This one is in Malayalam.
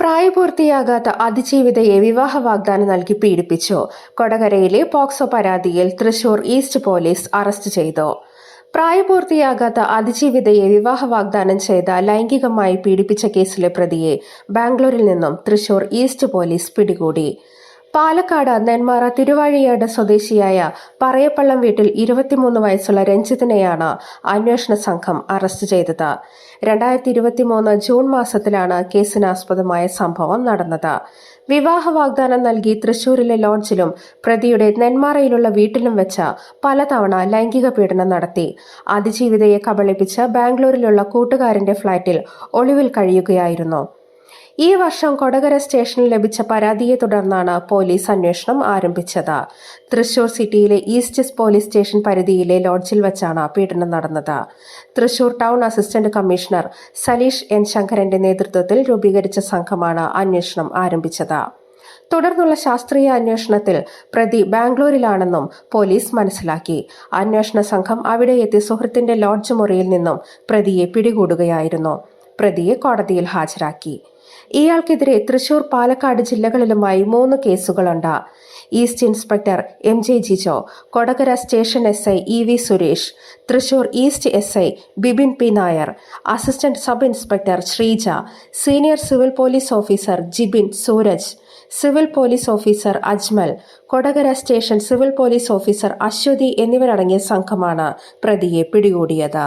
പ്രായപൂർത്തിയാകാത്ത അതിജീവിതയെ വിവാഹ വാഗ്ദാനം നൽകി പീഡിപ്പിച്ചു. കൊടകരയിലെ പോക്സോ പരാതിയിൽ തൃശൂർ ഈസ്റ്റ് പോലീസ് അറസ്റ്റ് ചെയ്തു. പ്രായപൂർത്തിയാകാത്ത അതിജീവിതയെ വിവാഹ വാഗ്ദാനം ചെയ്ത ലൈംഗികമായി പീഡിപ്പിച്ച കേസിലെ പ്രതിയെ ബാംഗ്ലൂരിൽ നിന്നും തൃശൂർ ഈസ്റ്റ് പോലീസ് പിടികൂടി. പാലക്കാട് നെന്മാറ തിരുവാഴിയാട് സ്വദേശിയായ പറയപ്പള്ളം വീട്ടിൽ ഇരുപത്തിമൂന്ന് വയസ്സുള്ള രഞ്ജിത്തിനെയാണ് അന്വേഷണ സംഘം അറസ്റ്റ് ചെയ്തത്. രണ്ടായിരത്തി ഇരുപത്തിമൂന്ന് ജൂൺ മാസത്തിലാണ് കേസിനാസ്പദമായ സംഭവം നടന്നത്. വിവാഹ വാഗ്ദാനം നൽകി തൃശൂരിലെ ലോഡ്ജിലും പ്രതിയുടെ നെന്മാറയിലുള്ള വീട്ടിലും വെച്ച് പലതവണ ലൈംഗിക പീഡനം നടത്തി. അതിജീവിതയെ കബളിപ്പിച്ച് ബാംഗ്ലൂരിലുള്ള കൂട്ടുകാരന്റെ ഫ്ളാറ്റിൽ ഒളിവിൽ കഴിയുകയായിരുന്നു. ഈ വർഷം കൊടകര സ്റ്റേഷനിൽ ലഭിച്ച പരാതിയെ തുടർന്നാണ് പോലീസ് അന്വേഷണം ആരംഭിച്ചത്. തൃശൂർ സിറ്റിയിലെ ഈസ്റ്റ് പോലീസ് സ്റ്റേഷൻ പരിധിയിലെ ലോഡ്ജിൽ വെച്ചാണ് പീഡനം നടന്നത്. Thrissur town assistant commissioner Saleesh N ശങ്കരന്റെ നേതൃത്വത്തിൽ രൂപീകരിച്ച സംഘമാണ് അന്വേഷണം ആരംഭിച്ചത്. തുടർന്നുള്ള ശാസ്ത്രീയ അന്വേഷണത്തിൽ പ്രതി ബാംഗ്ലൂരിലാണെന്നും പോലീസ് മനസ്സിലാക്കി. അന്വേഷണ സംഘം അവിടെ എത്തി സുഹൃത്തിന്റെ ലോഡ്ജ് മുറിയിൽ നിന്നും പ്രതിയെ പിടികൂടുകയായിരുന്നു. പ്രതിയെ കോടതിയിൽ ഹാജരാക്കി. ഇയാൾക്കെതിരെ തൃശൂർ പാലക്കാട് ജില്ലകളിലുമായി മൂന്ന് കേസുകളുണ്ട്. East inspector M J Jijo Kodakara station S I E V Suresh Thrissur east S I Bibin P Nair assistant sub inspector Sreeja senior civil police officer Jibin Sooraj civil police officer Ajmal Kodakara station civil police officer Aswathy എന്നിവരടങ്ങിയ സംഘമാണ് പ്രതിയെ പിടികൂടിയത്.